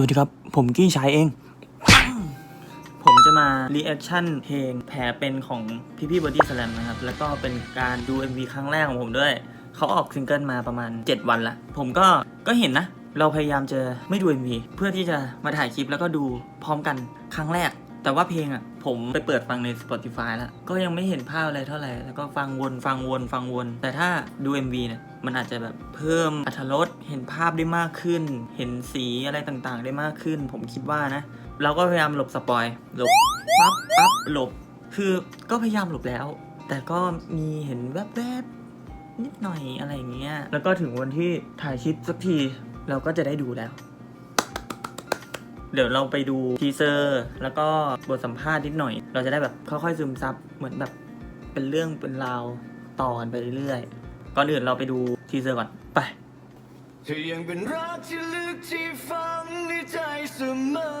วัสดีครับ ผมกี้ชายเอง ผมจะมารีแอคชั่นเพลงแผลเป็นของพี่พี่บอดี้สแลมนะครับ แล้วก็เป็นการดู MV ครั้งแรกของผมด้วย เขาออกซิงเกิลมาประมาณ 7 วันละ ผมก็ก็เห็นนะ เราพยายามจะไม่ดู MV เพื่อที่จะมาถ่ายคลิปแล้วก็ดูพร้อมกันครั้งแรก แต่ว่าเพลงอะ ผมไปเปิดฟังใน Spotify แล้ว ก็ยังไม่เห็นภาพอะไรเท่าไหร่ แล้วก็ฟังวนฟังวนฟังวน แต่ถ้าดู MV เนี่ยมันอาจจะแบบเพิ่มอรรถรสเห็นภาพได้มากขึ้น เห็นสีอะไรต่างๆ ได้มากขึ้น ผมคิดว่านะ เราก็พยายามหลบสปอยหลบปั๊บปั๊บหลบ คือก็พยายามหลบแล้ว แต่ก็มีเห็นแวบๆนิดหน่อยอะไรอย่างเงี้ยแล้วก็ถึงวันที่ถ่ายคลิปสักทีเราก็จะได้ดูแล้ว เดี๋ยวเราไปดูทีเซอร์แล้วก็บทสัมภาษณ์นิดหน่อย เราจะได้แบบค่อยๆซึมซับเหมือนแบบเป็นเรื่องเป็นราวต่อกันไปเรื่อยๆ ก่อนอื่นเราไปดูทีเซอร์ก่อนไปเธอยังเป็นรักที่ลึกที่ฝังในใจเสมอ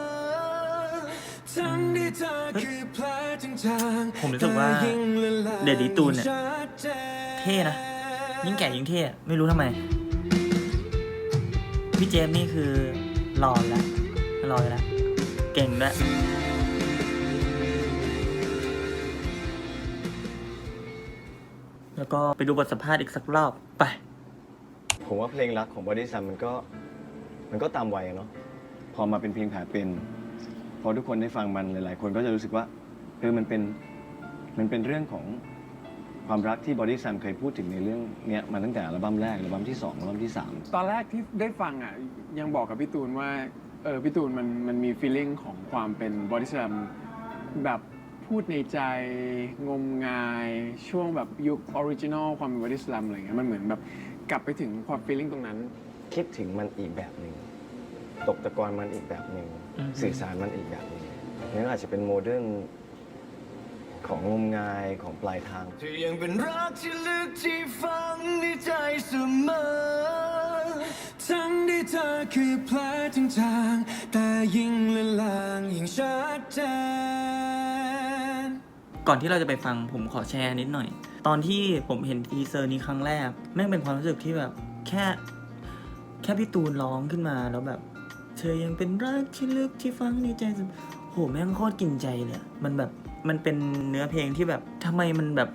ทั้งที่เธอคือแผลทั้งทางผมรู้สึกว่าแต่ยิ่งละลายเดดดี้ตูนเนี่ยชัดจเท่นะ ยิ่งแก่ยิ่งเท่ไม่รู้ทำไม พี่เจมส์นี่คือหล่ออยู่แล้วห ล่ออยู่แล้วเก่งด้วยแล้วก็ไปดูบทสัมภาษณ์อีกสักรอบไป ผมว่าเพลงรักของ Body Slam มันก็ มันก็ตามวัยอะเนาะพอมาเป็นเพลงแผลเป็นพอทุกคนได้ฟังมันหลาย ๆ คนก็จะรู้สึกว่าเออมันเป็นมันเป็นเรื่องของความรักที่ Body Slam เคยพูดถึงในเรื่องเนี้ยมาตั้งแต่อัลบั้มแรกอัลบั้มที่สองอัลบั้มที่สาม ตอนแรกที่ได้ฟังอะยังบอกกับพี่ตูนว่า เออพี่ตูนมันมันมีฟีลลิ่งของความเป็นบอดี้สแลมแบบพูดในใจงมงายช่วงแบบยุคออริจินอลความเป็นบอดี้สแลมอะไรเงี้ยมันเหมือนแบบกลับไปถึงความฟีลลิ่งตรงนั้น คิดถึงมันอีกแบบหนึ่งตกตะกอนมันอีกแบบหนึ่งอืม สื่อสารมันอีกแบบหนึ่งนี่นอาจจะเป็นโมเดิร์นของงมงายของปลายทาง เธอยังเป็นรักที่ลึกที่ฝังในใจเสมอ ทั้งที่เธอคือแผลทั้งทาง แต่ยิ่งละลางยิ่งชัดเจน ก่อนที่เราจะไปฟังผมขอแชร์นิดหน่อย ตอนที่ผมเห็นทีเซอร์นี้ครั้งแรก แม่งเป็นความรู้สึกที่แบบแค่แค่พี่ตูนร้องขึ้นมาแล้วแบบ เธอยังเป็นรักที่ลึกที่ฟังในใจสุดโหแม่งโคตรกินใจเลยมันแบบมันเป็นเนื้อเพลงที่แบบทำไมมันแบบ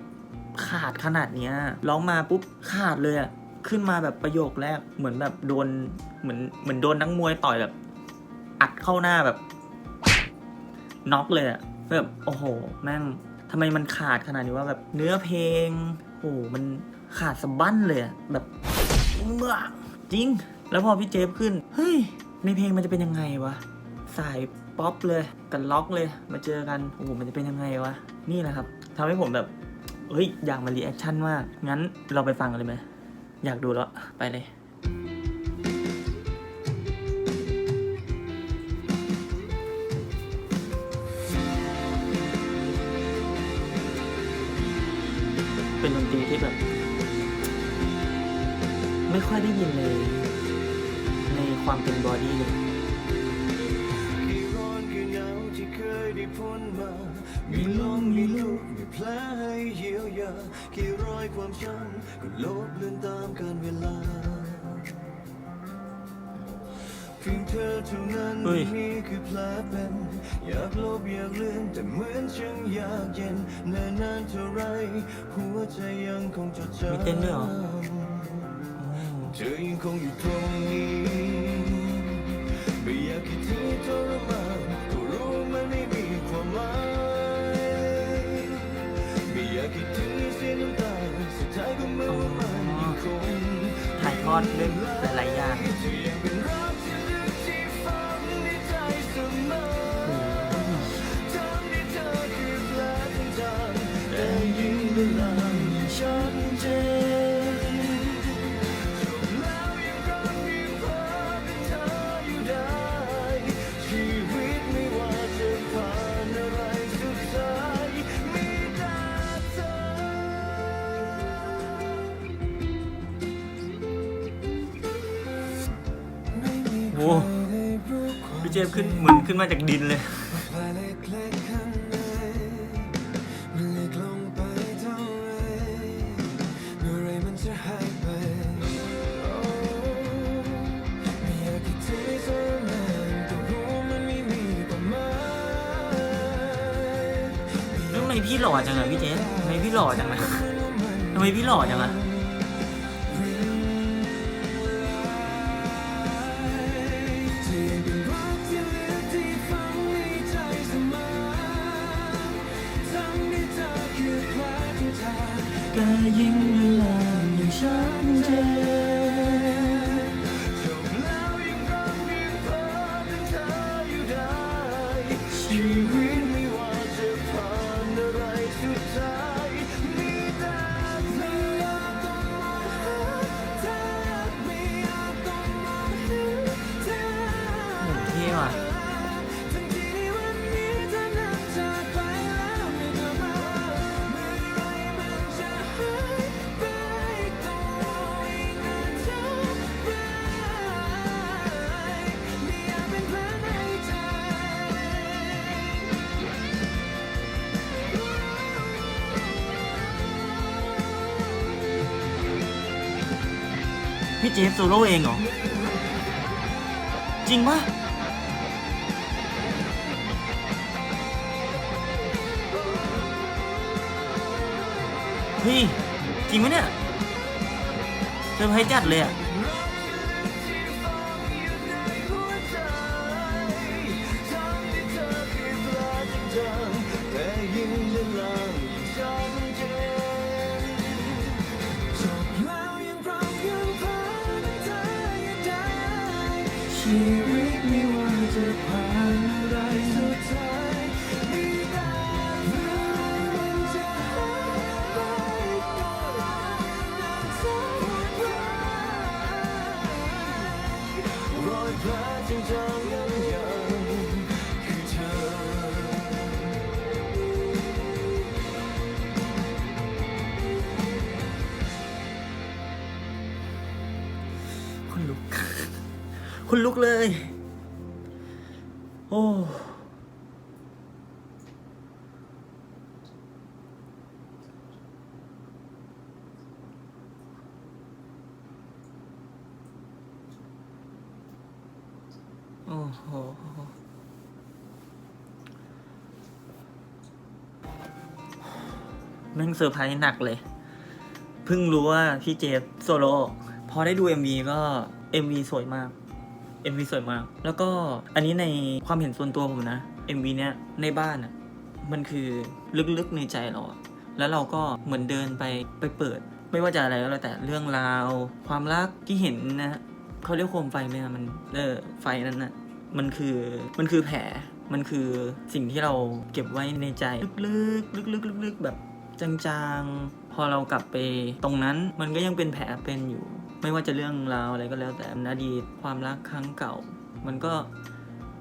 ขาดขนาดเนี้ยร้องมาปุ๊บขาดเลยอะ ขึ้นมาแบบประโยคแรกเหมือนแบบโดนเหมือนเหมือนโดนนักมวยต่อยแบบอัดเข้าหน้าแบบน็อกเลยอะแบบโอ้โห แม่งทำไมมันขาดขนาดนี้ว่าแบบเนื้อเพลงโอ้โหมันขาดสะบั้นเลยอะแบบเมื่อจริง แล้วพอพี่เจฟขึ้น เฮ้ย ในเพลงมันจะเป็นยังไงวะ สายป๊อปเลยกันล็อกเลย มาเจอกัน โอ้โห มันจะเป็นยังไงวะ นี่แหละครับทำให้ผมแบบ เฮ้ย อยากมารีแอคชั่นมากงั้นเราไปฟังกันเลยไหม อยากดูแล้ว ไปเลยเป็นดนตรีที่แบบ ไม่ค่อยได้ยินเลย ในความเป็นบอดี้เลยมีลมมีลุกมีแผลให้เยียวยากี่ย ความช้ำก็ลบเลือนตามกาลเวลาเพียงเธอเท่านั้นเฮ้ยนี่คือแผลเป็นอยากลบอยากเลือนแต่เหมือนฉันอยากเย็นเนิ่นนานเท่าไรหัวใจยังคงจดจำมีเต้นด้วยเหรอเธอยังคงอยู่ตรงนี้ไม่อยากให้เธอทรมาน อดเรื่องหลายๆอย่าง เจฟขึ้นเหมือนขึ้นมาจากดินเลย แล้วทำไมพี่หล่อจังอะพี่เจฟทำไมพี่หล่อจังอะทำไมพี่หล่อจังอะ ยิ่งละลายิ่งชัดเจนจบแล้วยังรักยังพาเป็นเธออยู่ได้ชีวิต เจฟโซโล่เองเหรอ จริงปะเฮ้ย จริงปะเนี่ยเซอร์ไพรส์จัดเลยอะ ลุกเลย โอ้โอ้โหแม่งเซอร์ไพรส์หนักเลย เพิ่งรู้ว่าพี่เจฟโซโล่พอได้ดู MV ก็ MV สวยมาก MV สวยมาก แล้วก็อันนี้ในความเห็นส่วนตัวผมนะ MV เนี้ยในบ้านอะมันคือลึกๆในใจเราอะแล้วเราก็เหมือนเดินไปไปเปิด ไม่ว่าจะอะไรก็แล้วแต่เรื่องราว ความรักที่เห็นนะเขาเรียกโคมไฟไหมอะมันเออไฟนั้นน่ะมันคือมันคือแผลมันคือสิ่งที่เราเก็บไว้ในใจ ลึกๆ ลึกๆ ลึกๆ แบบจางๆ พอเรากลับไปตรงนั้นมันก็ยังเป็นแผลเป็นอยู่ ไม่ว่าจะเรื่องราวอะไรก็แล้วแต่อดีตความรักครั้งเก่า มันก็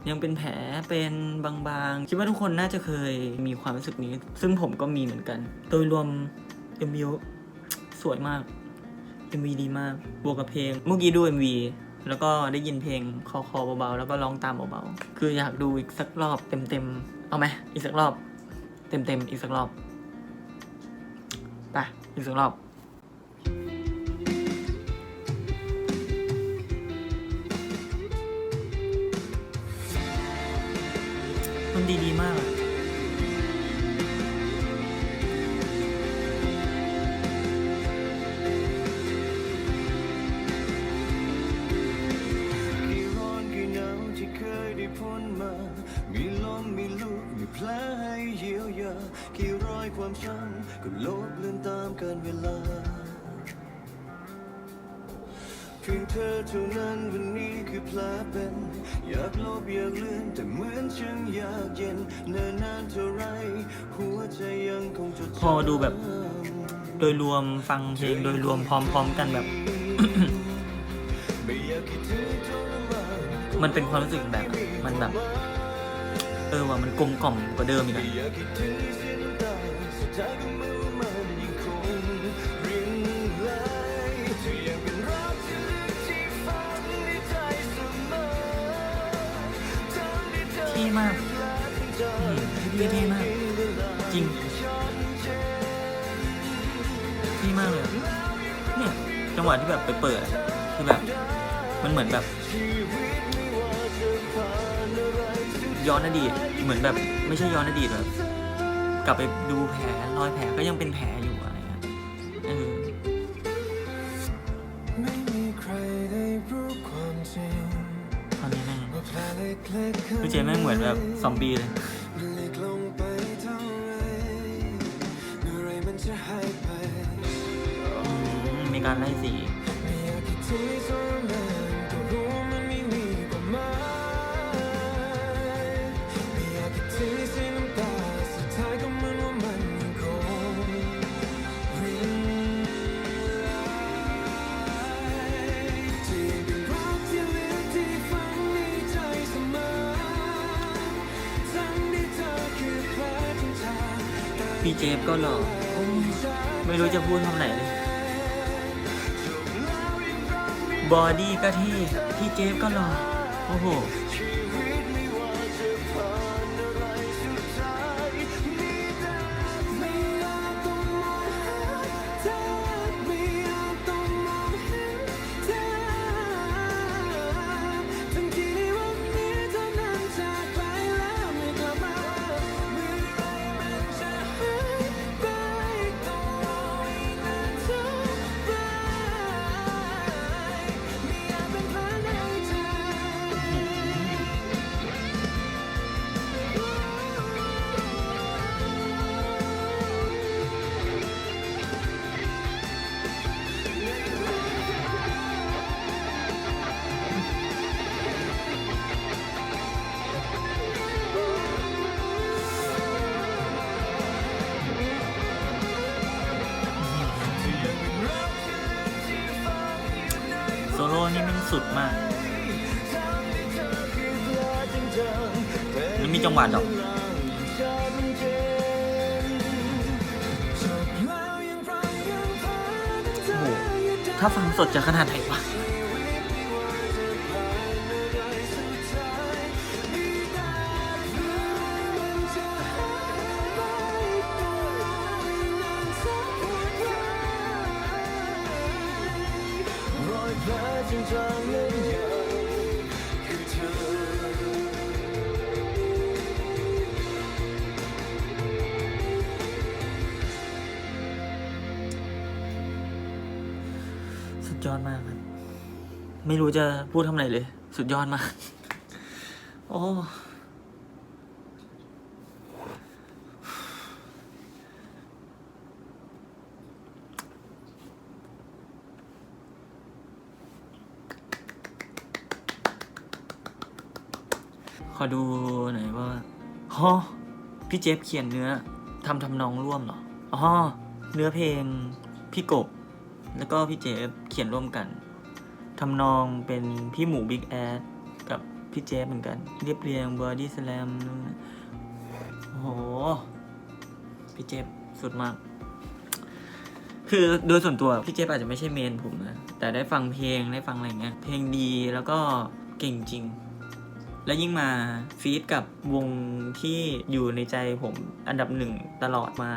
ยังเป็นแผลเป็นบางๆ คิดว่าทุกคนน่าจะเคยมีความรู้สึกนี้ ซึ่งผมก็มีเหมือนกัน โดยรวม MV สวยมาก MV ดีมาก บวกกับเพลง เมื่อกี้ดู MV แล้วก็ได้ยินเพลงคอคอเบาๆ แล้วก็ร้องตามเบาๆ คืออยากดูอีกสักรอบเต็มๆ เอาไหมอีกสักรอบ เต็มๆ อีกสักรอบ ไป อีกสักรอบ มันดีดีๆมากอะกี่ร้อนกี่หนาวที่เคยได้พ้นมามีลมมีลุกมีแผลให้เยียวยากี่รอยความช้ำก็ลบเลือนตามการเวลา เพียงเธอเท่านั้นวันนี้คือแผลเป็น อยากลบอยากเลือนแต่เหมือนฉันอยากเย็นเนิ่นนานเท่าไร หัวใจยังคงจดจำพอดูแบบ โดยรวมฟังเพลงโดยรวมพร้อม ๆ กันแบบ ไม่อยากให้เธอทรมานมันเป็นความรู้สึกแบบมันแบบ เออว่ามันกลมกล่อมกว่าเดิมอีกอะอยากคิดถึงเสียน้ำตาสุดท้ายก็มือมั มากและทั้งใจอืมพี่เท่มาก จริงเท่มากเลยเนี่ยจังหวะที่แบบไปเปิดคือแบบ มันเหมือนแบบ ย้อนอดีตเหมือนแบบ ไม่ใช่ย้อนอดีตแบบ กลับไปดูแผลรอยแผลก็ยังเป็นแผลอยู่อะ พี่เจไม่เหมือนแบบซอมบี้เลยมีการไล่สี พี่เจฟก็หล่อโอ้ไม่รู้จะพูดคำไหนเลย บอดี้ก็เท่พี่เจฟก็หล่อโอ้โห สุดมาก มันมีจังหวะดอกโหถ้าฟังสดจะขนาดไหนวะ อยแผลจางๆนั้นยังคือเธอ สุดยอดมากครับ ไม่รู้จะพูดทำไหนเลย สุดยอดมาก โอ้ อดูหน่อยว่าฮอพี่เจฟเขียนเนื้อทำทำนองร่วมเหรออ๋อเนื้อเพลงพี่กบ แล้วก็พี่เจฟเขียนร่วมกันทำนองเป็นพี่หมูบิ๊กแอดกับพี่เจฟเหมือนกัน เรียบเรียงบอดี้สแลมโอ้โห พี่เจฟสุดมาก คือโดยส่วนตัวพี่เจฟอาจจะไม่ใช่เมนผมนะ แต่ได้ฟังเพลงได้ฟังอะไรเงี้ย เพลงดีแล้วก็เก่งจริง และยิ่งมาฟีดกับวงที่อยู่ในใจผมอันดับหนึ่งตลอดมา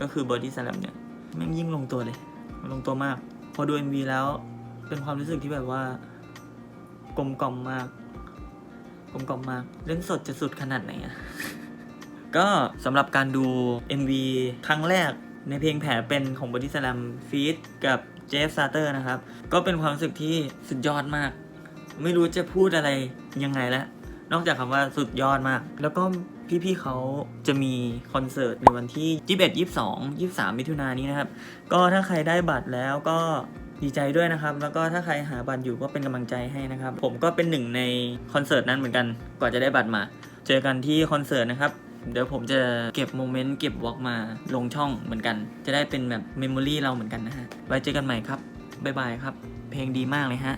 ก็คือบอดี้สแลมเนี่ยแม่งยิ่งลงตัวเลย ลงตัวมาก พอดู MV แล้วเป็นความรู้สึกที่แบบว่า กลมกล่อมมาก กลมกล่อมมาก เล่นสดจะสุดขนาดไหนอะก็สำหรับการดู MV ครั้งแรกในเพลงแผลเป็นของบอดี้สแลมฟีดกับเจฟซาเตอร์นะครับ ก็เป็นความรู้สึกที่สุดยอดมาก ไม่รู้จะพูดอะไรยังไงแล้ว นอกจากคำว่าสุดยอดมาก แล้วก็พี่ๆเขาจะมีคอนเสิร์ตในวันที่21 22 23 มิถุนายนนี้นะครับ ก็ถ้าใครได้บัตรแล้วก็ดีใจด้วยนะครับ แล้วก็ถ้าใครหาบัตรอยู่ก็เป็นกำลังใจให้นะครับ ผมก็เป็นหนึ่งในคอนเสิร์ตนั้นเหมือนกันกว่าจะได้บัตรมา เจอกันที่คอนเสิร์ตนะครับ เดี๋ยวผมจะเก็บโมเมนต์เก็บวอล์กมาลงช่องเหมือนกัน จะได้เป็นแบบเมมโมรีเราเหมือนกันนะฮะ ไว้เจอกันใหม่ครับ บ๊ายบายครับ เพลงดีมากเลยฮะ